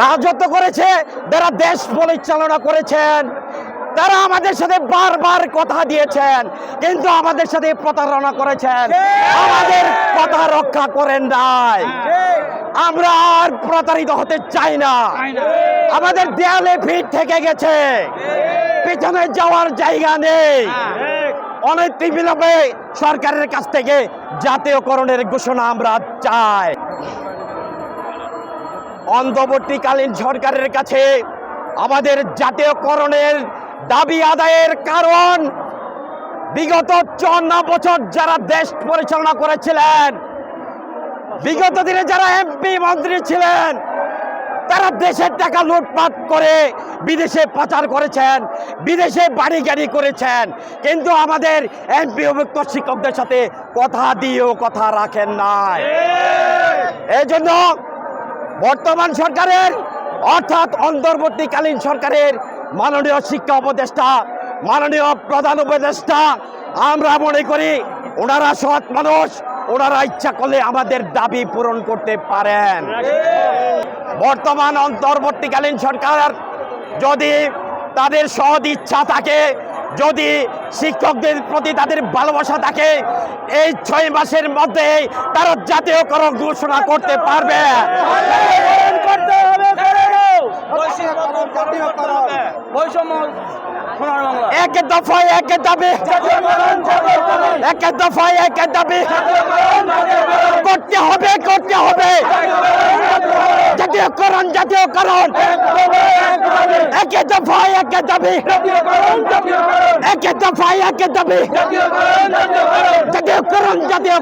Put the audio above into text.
রাজত্ব করেছে যারা দেশ পরিচালনা করেছেন তারা আমাদের সাথে বারবার কথা দিয়েছেন কিন্তু আমাদের সাথে প্রতারণা করেছেন। আমাদের কথা রক্ষা করেন নাই। আমরা আর প্রতারিত হতে চাই না। আমাদের দেয়ালে ভিড় থেকে গেছে। পেছনে যাওয়ার জায়গা নেই। অনেক বিলম্বে সরকারের কাছ থেকে জাতীয়করণের ঘোষণা আমরা চাই। অন্তর্বর্তীকালীন সরকারের কাছে আমাদের জাতীয়করণের দাবি আদায়ের কারণ বিগত চুয়ান্ন বছর যারা দেশ পরিচালনা করেছিলেন বিগত দিনে যারা এমপি মন্ত্রী ছিলেন তারা দেশের টাকা লুটপাট করে বিদেশে পাচার করেছেন বিদেশে বাড়ি গাড়ি করেছেন। কিন্তু আমাদের এমপি অভিযুক্ত শিক্ষকদের সাথে কথা দিয়েও কথা রাখেন নাই। এই! জন্য বর্তমান সরকারের, অর্থাৎ অন্তর্বর্তীকালীন সরকারের মাননীয় শিক্ষা উপদেষ্টা, মাননীয় প্রধান উপদেষ্টা, আমরা মনে করি ওনারা সৎ মানুষ, ওনারা ইচ্ছা করলে আমাদের দাবি পূরণ করতে পারেন। বর্তমান অন্তর্বর্তীকালীন সরকার যদি তাদের সৎ ইচ্ছা থাকে যদি শিক্ষকদের প্রতি তাদের ভালোবাসা থাকে এই ছয় মাসের মধ্যে তারা জাতীয়করণ ঘোষণা করতে পারবে। করতে হবে করে দাও বৈষম্য জাতীয়করণ বৈষম্য সোনার বাংলা। এক দফায় এক দাবি। এক দফায় এক দাবি। করতে হবে জাতীয়করণ জাতীয়করণ। এক দফায় এক দাবি। এক দফায় এক দাবি। জাতীয়করণ জাতীয়